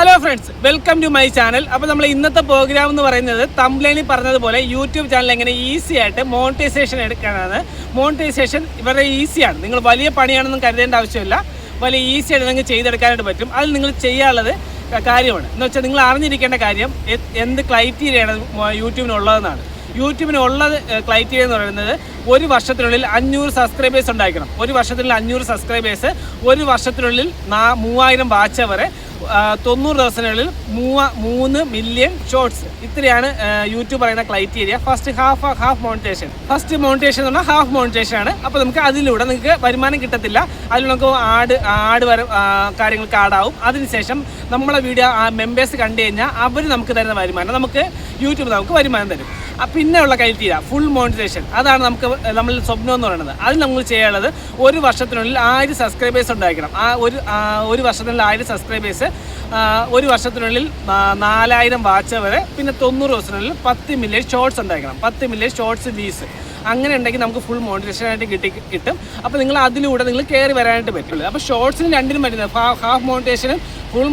Hello friends welcome to my channel അപ്പോൾ നമ്മൾ ഇന്നത്തെ പ്രോഗ്രാം എന്ന് പറയുന്നത് തംബ്ലൈനിൽ പറഞ്ഞതുപോലെ യൂട്യൂബ് ചാനൽ എങ്ങനെ ഈസി ആയിട്ട് മോണിറ്റൈസേഷൻ എടുക്കാനാണ്. മോണിറ്റൈസേഷൻ വളരെ ഈസിയാണ് നിങ്ങൾ വലിയ പണിയാണെന്നും കരുതേണ്ട ആവശ്യമില്ല. വലിയ ഈസി ആയിട്ട് നിങ്ങൾക്ക് ചെയ്തെടുക്കാനായിട്ട് പറ്റും. അതിൽ നിങ്ങൾ ചെയ്യാനുള്ളത് കാര്യമാണ്. എന്ന് വെച്ചാൽ നിങ്ങൾ അറിഞ്ഞിരിക്കേണ്ട കാര്യം എന്ത് ക്രൈറ്റീരിയയാണ് യൂട്യൂബിനുള്ളതെന്നാണ്. യൂട്യൂബിനുള്ള ക്രൈറ്റീരിയ എന്ന് പറയുന്നത് ഒരു വർഷത്തിനുള്ളിൽ അഞ്ഞൂറ് സബ്സ്ക്രൈബേഴ്സ് ഉണ്ടായിരിക്കണം. ഒരു വർഷത്തിനുള്ളിൽ അഞ്ഞൂറ് സബ്സ്ക്രൈബേഴ്സ് ഒരു വർഷത്തിനുള്ളിൽ നാ മൂവായിരം വാച്ച് അവർ തൊണ്ണൂറ് ദിവസങ്ങളിൽ മൂവ മൂന്ന് മില്യൺ ഷോർട്സ് ഇത്രയാണ് യൂട്യൂബ് പറയുന്ന criteria first half half monetization first monetization എന്ന് പറഞ്ഞാൽ ഹാഫ് മോണിറ്റേഷൻ ആണ്. അപ്പോൾ നമുക്ക് അതിലൂടെ നിങ്ങൾക്ക് വരുമാനം കിട്ടത്തില്ല. അതിൽ നമുക്ക് ആഡ് ആഡ് വരും കാര്യങ്ങൾക്ക് ആഡാവും അതിനുശേഷം നമ്മളെ വീഡിയോ മെമ്പേഴ്സ് കണ്ടു കഴിഞ്ഞാൽ അവർ നമുക്ക് തരുന്ന വരുമാനം. നമുക്ക് യൂട്യൂബ് നമുക്ക് വരുമാനം തരും. ആ, പിന്നെ ഉള്ള ക്രൈറ്റീരിയ ഫുൾ മോണിറ്റൈസേഷൻ അതാണ് നമുക്ക് നമ്മൾ സ്വപ്നം എന്ന് പറയുന്നത്. അത് നമ്മൾ ചെയ്യാനുള്ളത് ഒരു വർഷത്തിനുള്ളിൽ ആയിരം സബ്സ്ക്രൈബേഴ്സ് ഉണ്ടായിരിക്കണം. ആ ഒരു ഒരു വർഷത്തിനുള്ളിൽ ആയിരം സബ്സ്ക്രൈബേഴ്സ് ഒരു വർഷത്തിനുള്ളിൽ നാലായിരം വാച്ച് വരെ പിന്നെ തൊണ്ണൂറ് ദിവസത്തിനുള്ളിൽ പത്ത് മില്യൺ ഷോർട്സ് ഉണ്ടായിരിക്കണം. പത്ത് മില്യൺ ഷോർട്സ് വീസ് അങ്ങനെ ഉണ്ടെങ്കിൽ നമുക്ക് ഫുൾ മോണിറ്റേഷൻ ആയിട്ട് കിട്ടി കിട്ടും. അപ്പോൾ നിങ്ങൾ അതിലൂടെ നിങ്ങൾ കയറി വരാനായിട്ട് പറ്റുള്ളൂ. അപ്പോൾ ഷോർട്സിന് രണ്ടിനും പറ്റുന്നത് ഹാഫ് മോണിറ്റേഷനും ഫുൾ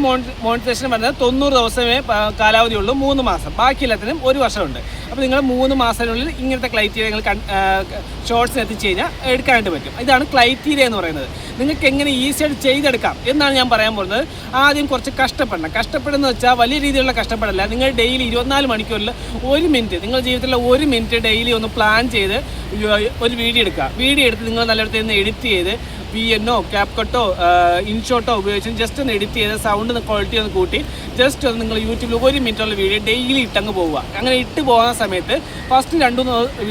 മോണിറ്റേഷനും വരുന്നത് തൊണ്ണൂറ് ദിവസമേ കാലാവധിയുള്ളൂ മൂന്ന് മാസം. ബാക്കി എല്ലാത്തിനും ഒരു വർഷമുണ്ട്. അപ്പോൾ നിങ്ങൾ മൂന്ന് മാസത്തിനുള്ളിൽ ഇങ്ങനത്തെ ക്ലൈറ്റീരിയ നിങ്ങൾ ഷോർട്സിന് എത്തിച്ചു കഴിഞ്ഞാൽ എടുക്കാനായിട്ട് പറ്റും. ഇതാണ് ക്ലൈറ്റീരിയ എന്ന് പറയുന്നത്. നിങ്ങൾക്ക് എങ്ങനെ ഈസി ആയിട്ട് ചെയ്തെടുക്കാം എന്നാണ് ഞാൻ പറയാൻ പോകുന്നത്. ആദ്യം കുറച്ച് കഷ്ടപ്പെടണം. കഷ്ടപ്പെടുന്നത് വെച്ചാൽ വലിയ രീതിയിലുള്ള കഷ്ടപ്പെടല്ല. നിങ്ങൾ ഡെയിലി ഇരുപത്തിനാല് മണിക്കൂറിൽ ഒരു മിനിറ്റ് നിങ്ങൾ ജീവിതത്തിലെ ഒരു മിനിറ്റ് ഡെയിലി ഒന്ന് പ്ലാൻ ചെയ്ത് ഒരു വീഡിയോ എടുക്കുക. വീഡിയോ എടുത്ത് നിങ്ങൾ നല്ലയിടത്ത് നിന്ന് എഡിറ്റ് ചെയ്ത് വി എന്നോ ക്യാപ്കട്ടോ ഇൻഷോട്ടോ ഉപയോഗിച്ച് ജസ്റ്റ് ഒന്ന് എഡിറ്റ് ചെയ്ത് സൗണ്ട് ക്വാളിറ്റി ഒന്ന് കൂട്ടി ജസ്റ്റ് ഒന്ന് നിങ്ങൾ യൂട്യൂബിൽ ഒരു മിനിറ്റുള്ള വീഡിയോ ഡെയിലി ഇട്ടങ്ങ് പോവുക. അങ്ങനെ ഇട്ട് പോകുന്ന സമയത്ത് ഫസ്റ്റ് രണ്ടു മൂന്ന്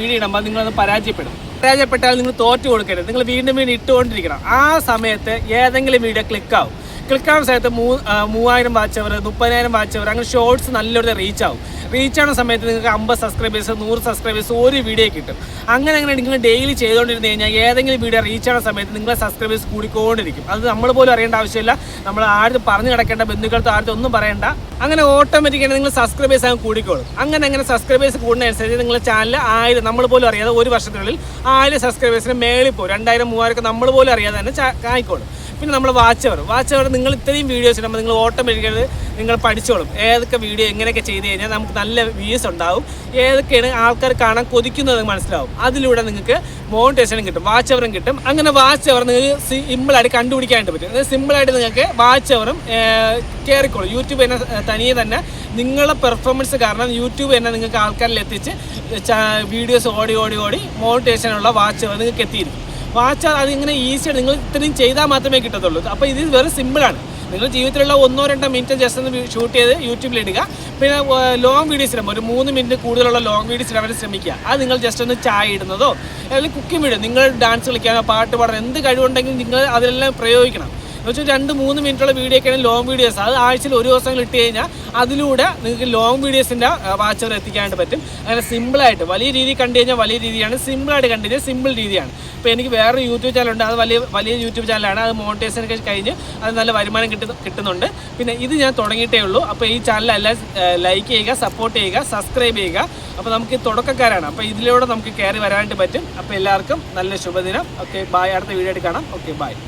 നിങ്ങളത് പരാജയപ്പെടും. പരാജയപ്പെട്ടാൽ നിങ്ങൾ തോറ്റു കൊടുക്കരുത്. നിങ്ങൾ വീണ്ടും വീണ്ടും ഇട്ടുകൊണ്ടിരിക്കണം. ആ സമയത്ത് ഏതെങ്കിലും വീഡിയോ ക്ലിക്കാവും ക്ലിക്കാവുന്ന സമയത്ത് മൂ മൂവായിരം വാച്ച് അവർ മുപ്പതിനായിരം വാച്ച് അവർ അങ്ങനെ ഷോർട്സ് നല്ലൊരു റീച്ച് ആവും. റീച്ച് ആവുന്ന സമയത്ത് നിങ്ങൾക്ക് അമ്പത് സബ്സ്ക്രൈബേഴ്സ് നൂറ് സബ്സ്ക്രൈബേഴ്സ് ഒരു വീഡിയോ കിട്ടും. അങ്ങനെ അങ്ങനെ നിങ്ങൾ ഡെയിലി ചെയ്തുകൊണ്ടിരുന്ന് കഴിഞ്ഞാൽ ഏതെങ്കിലും വീഡിയോ റീച്ച് ആവുന്ന സമയത്ത് നിങ്ങളെ സബ്സ്ക്രൈബേഴ്സ് കൂടിക്കൊണ്ടിരിക്കും. അത് നമ്മൾ പോലും അറിയേണ്ട ആവശ്യമില്ല. നമ്മൾ ആരും പറഞ്ഞു കിടക്കേണ്ട ബന്ധുക്കൾക്ക് ആരും ഒന്നും പറയേണ്ട. അങ്ങനെ ഓട്ടോമാറ്റിക്കായിട്ട് നിങ്ങൾ സബ്സ്ക്രൈബേഴ്സ് അങ്ങ് കൂടിക്കോളും. അങ്ങനെ അങ്ങനെ സബ്സ്ക്രൈബേഴ്സ് കൂടുന്നതനുസരിച്ച് നിങ്ങളുടെ ചാനൽ ആയിരം നമ്മൾ പോലും അറിയാതെ ഒരു വർഷത്തിനുള്ളിൽ ആയിരം സബ്സ്ക്രൈബേഴ്സിന് മേളിൽ പോകും രണ്ടായിരം മൂവായിരം ഒക്കെ നമ്മൾ പോലും അറിയാതെ തന്നെ ആയിക്കോളും പിന്നെ നമ്മൾ വാച്ച് അവർ വാച്ച് അവർ നിങ്ങൾ ഇത്രയും വീഡിയോസ് ഇടുമ്പോൾ നിങ്ങൾ ഓട്ടോമാറ്റിക്കായിട്ട് നിങ്ങൾ പഠിച്ചോളും. ഏതൊക്കെ വീഡിയോ എങ്ങനെയൊക്കെ ചെയ്ത് കഴിഞ്ഞാൽ നമുക്ക് നല്ല വ്യൂസ് ഉണ്ടാവും. ഏതൊക്കെയാണ് ആൾക്കാർ കാണാൻ കൊതിക്കുന്നത് മനസ്സിലാവും. അതിലൂടെ നിങ്ങൾക്ക് മോണിറ്റേഷനും കിട്ടും വാച്ച് അവറും കിട്ടും. അങ്ങനെ വാച്ച് അവർ നിങ്ങൾക്ക് സിമ്പിളായിട്ട് കണ്ടുപിടിക്കാനായിട്ട് പറ്റും. അതായത് സിമ്പിളായിട്ട് നിങ്ങൾക്ക് വാച്ച് അവറും കയറിക്കോളും യൂട്യൂബ് തന്നെ തനിയെ തന്നെ നിങ്ങളുടെ പെർഫോമൻസ് കാരണം യൂട്യൂബ് തന്നെ നിങ്ങൾക്ക് ആൾക്കാരിൽ എത്തിച്ച് വീഡിയോസ് ഓടി ഓടി ഓടി മോണിറ്റേഷനുള്ള വാച്ച് അവർ നിങ്ങൾക്ക് എത്തിയിരിക്കും. വാച്ച് അതിങ്ങനെ ഈസിയാണ് നിങ്ങൾ ഇത്രയും ചെയ്താൽ മാത്രമേ കിട്ടത്തുള്ളൂ. അപ്പോൾ ഇത് വെറും സിമ്പിളാണ് നിങ്ങൾ ജീവിതത്തിലുള്ള ഒന്നോ രണ്ടോ മിനിറ്റ് ജസ്റ്റ് ഒന്ന് ഷൂട്ട് ചെയ്ത് യൂട്യൂബിൽ ഇടുക. പിന്നെ ലോങ് വീഡിയോസ് ഇടുമ്പോൾ ഒരു മൂന്ന് മിനിറ്റ് കൂടുതലുള്ള ലോങ് വീഡിയോസ് ഇടാൻ ശ്രമിക്കുക. അത് നിങ്ങൾ ജസ്റ്റ് ഒന്ന് ചായ ഇടുന്നതോ അല്ലെങ്കിൽ കുക്കിംഗ് വീഡിയോ നിങ്ങൾ ഡാൻസ് കളിക്കാനോ പാട്ട് പാടാനോ എന്ത് കഴിവുണ്ടെങ്കിലും നിങ്ങൾ അതിലെല്ലാം പ്രയോഗിക്കണം. എന്ന് വെച്ചാൽ രണ്ട് മൂന്ന് മിനിറ്റുള്ള വീഡിയോ ഒക്കെയാണ് ലോങ് വീഡിയോസ് അത് ആഴ്ചയിൽ ഒരു ദിവസം ഇട്ട് കഴിഞ്ഞാൽ അതിലൂടെ നിങ്ങൾക്ക് ലോങ് വീഡിയോസിന്റെ വാച്ചർ എത്തിക്കാനായിട്ട് പറ്റും. അങ്ങനെ സിമ്പിളായിട്ട് വലിയ രീതിയിൽ കണ്ടു കഴിഞ്ഞാൽ വലിയ രീതിയാണ്. സിമ്പിളായിട്ട് കണ്ടു കഴിഞ്ഞാൽ സിമ്പിൾ രീതിയാണ്. ഇപ്പോൾ എനിക്ക് വേറൊരു യൂട്യൂബ് ചാനലുണ്ട് അത് വലിയ വലിയ യൂട്യൂബ് ചാനലാണ് അത് മോണിറ്റൈസേഷൻ കഴിഞ്ഞ് അത് നല്ല വരുമാനം കിട്ടുന്ന കിട്ടുന്നുണ്ട്. പിന്നെ ഇത് ഞാൻ തുടങ്ങിയിട്ടേ ഉള്ളൂ. അപ്പോൾ ഈ ചാനൽ എല്ലാം ലൈക്ക് ചെയ്യുക സപ്പോർട്ട് ചെയ്യുക സബ്സ്ക്രൈബ് ചെയ്യുക. അപ്പോൾ നമുക്ക് തുടക്കക്കാരാണ്. അപ്പോൾ ഇതിലൂടെ നമുക്ക് കയറി വരാനായിട്ട് പറ്റും. അപ്പോൾ എല്ലാവർക്കും നല്ല ശുഭദിനം. ഓക്കെ ബായ് അടുത്ത വീഡിയോ ആയിട്ട് കാണാം. Okay bye